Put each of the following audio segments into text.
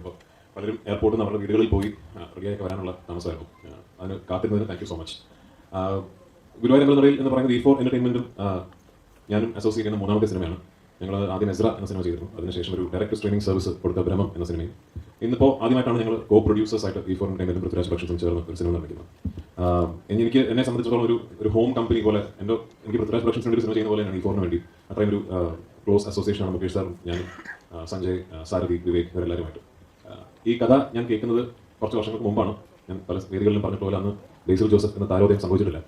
അപ്പോൾ പലരും എയർപോർട്ടിൽ അവരുടെ വീടുകളിൽ പോയി റെഡിയാക്കി വരാനുള്ള താമസമായിരുന്നു. അതിന് കാത്തിരുന്നതിന് thank you so much Guruvayur അമ്പലനടയിൽ എന്ന് പറയുന്നത് ഈ ഫോർ എന്റർടൈൻമെന്റും ഞാനും അസോസിയേറ്റ് ചെയ്യുന്ന മൂന്നാമത്തെ സിനിമയാണ്. ഞങ്ങൾ ആദ്യം എസ്ര എന്ന സിനിമ ചെയ്തിരുന്നു. അതിനുശേഷം ഒരു ഡയറക്ടർ സ്ട്രീമിംഗ് സർവീസ് കൊടുത്ത ബ്രഹ്മം എന്ന സിനിമയും. ഇന്നിപ്പോൾ ആദ്യമായിട്ടാണ് ഞങ്ങൾ കോ പ്രൊഡ്യൂസേഴ്സ് ആയിട്ട് ഈ ഫോർ എന്റർടൈൻമെന്റും പൃഥ്വിരാജ് ഭക്ഷണത്തും ചേർന്ന് ഒരു സിനിമ നിർമ്മിക്കുന്നത്. എനിക്ക് എന്നെ സംബന്ധിച്ചിടത്തോളം ഒരു ഒരു ഹോം കമ്പനി പോലെ എന്റെ എനിക്ക് പൃഥ്വിരാജ് ഭക്ഷണത്തിന്റെ ഒരു സിനിമ ചെയ്യുന്ന പോലെയാണ് ഈ ഫോറിന് വേണ്ടി. അത്രയും ഒരു ക്ലോസ് അസോസിയേഷനാണ് മുകേഷ് സാറും ഞാനും സഞ്ജയ് സാരഥി വിവേക് ഇവരെല്ലാവരുമായിട്ട് ഈ കഥ ഞാൻ കേൾക്കുന്നത് കുറച്ച് വർഷങ്ങൾക്ക് മുമ്പാണ്. ഞാൻ പല വേദികളിലും പോലെ അന്ന് ബേസിൽ ജോസഫ് എന്ന താരോദയം സംഭവിച്ചിട്ടില്ല.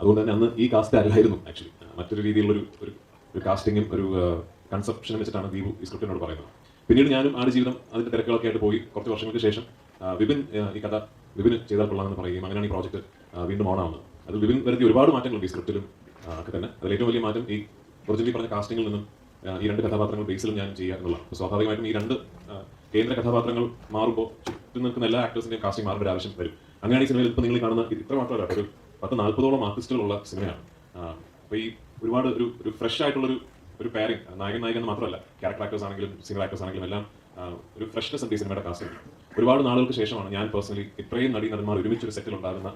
അതുകൊണ്ട് തന്നെ അന്ന് ഈ കാസ്റ്റ് അല്ലായിരുന്നു ആക്ച്വലി മറ്റൊരു രീതിയിലുള്ള ഒരു ഒരു കാസ്റ്റിങ്ങും ഒരു കൺസെപ്ഷനും വെച്ചിട്ടാണ് ദീപു ഈ സ്ക്രിപ്റ്റിനോട് പറയുന്നത്. പിന്നീട് ഞാനും ആട് ജീവിതം അതിന്റെ തിരക്കുകളൊക്കെ ആയിട്ട് പോയി കുറച്ച് വർഷങ്ങൾക്ക് ശേഷം വിപിൻ ഈ കഥ വിപിന് ചെയ്താൽ കൊള്ളാമെന്ന് പറയുകയും അങ്ങനെയാണ് ഈ പ്രോജക്റ്റ് വീണ്ടും ഓണാവുന്നത് അത് വിപിൻ വരുത്തിയ ഒരുപാട് മാറ്റങ്ങൾ ഈ സ്ക്രിപ്റ്റിലും ഒക്കെ തന്നെ. അതിൽ ഏറ്റവും വലിയ മാറ്റം ഈ ഒറിജിനലി പറഞ്ഞ കാസ്റ്റിംഗിൽ നിന്നും ഈ രണ്ട് കഥാപാത്രങ്ങൾ ബേസിലും ഞാൻ ചെയ്യുക എന്നുള്ള സ്വാഭാവികമായിട്ടും ഈ രണ്ട് കേന്ദ്ര കഥാപാത്രങ്ങൾ മാറുമ്പോൾ ചുറ്റും നിൽക്കുന്ന എല്ലാ ആക്ടേഴ്സിന്റെയും കാസ്റ്റിംഗ് മാറേണ്ട ഒരു ആവശ്യം വരും. അങ്ങനെയാണ് ഈ സിനിമയിൽ ഇപ്പം നിങ്ങൾ കാണുന്ന ഇത് ഇത്ര മാത്രമല്ല ഒരു പത്ത് നാൽപ്പതോളം ആർട്ടിസ്റ്റുകളുള്ള സിനിമയാണ് അപ്പോൾ ഈ ഒരുപാട് ഒരു ഒരു ഫ്രഷ് ആയിട്ടുള്ളൊരു ഒരു പാരിങ് നായകൻ നായകൻ എന്ന് മാത്രമല്ല ക്യാരക്ടർ ആക്ടേഴ്സ് ആണെങ്കിലും സിംഗിൾ ആക്ടേഴ്സ് ആണെങ്കിലും എല്ലാം ഒരു ഫ്രഷ്നെസ് ഉണ്ട് ഈ സിനിമയുടെ കാസ്റ്റിംഗ് ഒരുപാട് നാളുകൾക്ക് ശേഷമാണ് ഞാൻ പേഴ്സണലി ഇത്രയും നടി നടന്മാർ ഒരുമിച്ച് ഒരു സെറ്റിൽ ഉണ്ടാകുന്ന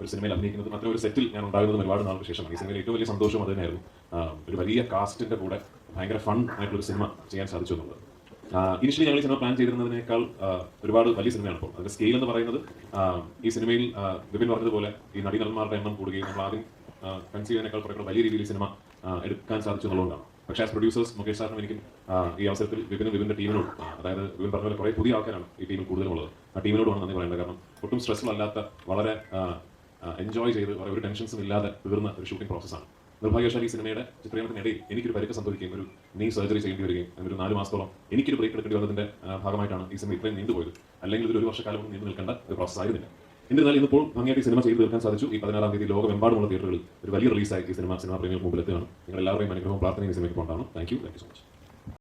ഒരു സിനിമയിൽ അഭിനയിക്കുന്നത്. മാത്രം ഒരു സെറ്റിൽ ഞാൻ ഉണ്ടാകുന്നത് ഒരുപാട് നാളുകൾക്ക് ശേഷമാണ്. ഈ സിനിമയിൽ ഏറ്റവും വലിയ സന്തോഷം അത് തന്നെയായിരുന്നു. ഒരു വലിയ കാസ്റ്റിന്റെ കൂടെ ഭയങ്കര ഫൺ ആയിട്ടുള്ള ഒരു സിനിമ ചെയ്യാൻ സാധിച്ചു എന്നുള്ളത്. ഇനിഷ്യലി ഞങ്ങൾ സിനിമ പ്ലാൻ ചെയ്തിരുന്നതിനേക്കാൾ ഒരുപാട് വലിയ സിനിമയാണ് ഇപ്പോൾ. അതിന്റെ സ്കെയിൽ എന്ന് പറയുന്നത് ഈ സിനിമയിൽ വിപിൻ പറഞ്ഞതുപോലെ ഈ നടീനടന്മാരുടെ എണ്ണം കൂടുകയും നമ്മൾ ആദ്യം കൺസീവ് ചെയ്യുന്നതിനേക്കാൾ വലിയ രീതിയിൽ സിനിമ എടുക്കാൻ സാധിച്ചു എന്നുള്ളതുകൊണ്ടാണ്. പക്ഷേ ആസ് പ്രൊഡ്യൂസേഴ്സ് മുകേഷ് സാറിനും എനിക്കും ഈ അവസരത്തിൽ വിപിനും വിപിന്റെ ടീമിനോട് അതായത് വിപിൻ പറഞ്ഞ പോലെ കുറെ പുതിയ ആൾക്കാരാണ് ഈ ടീമിൽ കൂടുതലുള്ളത്. ആ ടീമിനോടാണ് നന്ദി പറയേണ്ടത് കാരണം ഒട്ടും സ്ട്രെസ്ഫുൾ അല്ലാത്ത വളരെ എൻജോയ് ചെയ്ത് ഒരു ടെൻഷൻസും ഇല്ലാതെ തീർന്ന ഒരു ഷൂട്ടിംഗ് പ്രോസസ്സാണ് നിർഭാഗ്യവശാൽ ഈ സിനിമയുടെ ചിത്രീകരണത്തിനിടയിൽ എനിക്കൊരു പരിക്ക് സംഭവിക്കുകയും ഒരു നീ സർജറി ചെയ്യേണ്ടി വരികയും ഒരു നാല് മാസത്തോളം എനിക്കൊരു ബ്രേക്ക് എടുക്കേണ്ടി വന്നതിന്റെ ഭാഗമായിട്ടാണ് ഈ സിനിമ ഇത്രയും നീണ്ടുപോയത്. അല്ലെങ്കിൽ ഇതൊരു ഒരു വർഷക്കാലം നീണ്ടു നിൽക്കേണ്ട ഒരു പ്രോസസ് ആയിരുന്നില്ല. എന്നിരുന്നാലും ഇന്നിപ്പോൾ ഭംഗിയായിട്ട് സിനിമ ചെയ്തു തീർക്കാൻ സാധിച്ചു. ഈ പതിനാറാം തീയതി ലോകമെമ്പാടുമുള്ള തിയേറ്ററുകളിൽ ഒരു വലിയ റിലീസായി ഈ സിനിമ സിനിമ പ്രേമികൾക്ക് മുമ്പിലെത്തുകയാണ്. നിങ്ങൾ എല്ലാവരുടെയും അനുഗ്രഹവും പ്രാർത്ഥനയും സിനിമയ്ക്ക് കൊണ്ടാണ് thank you thank you so much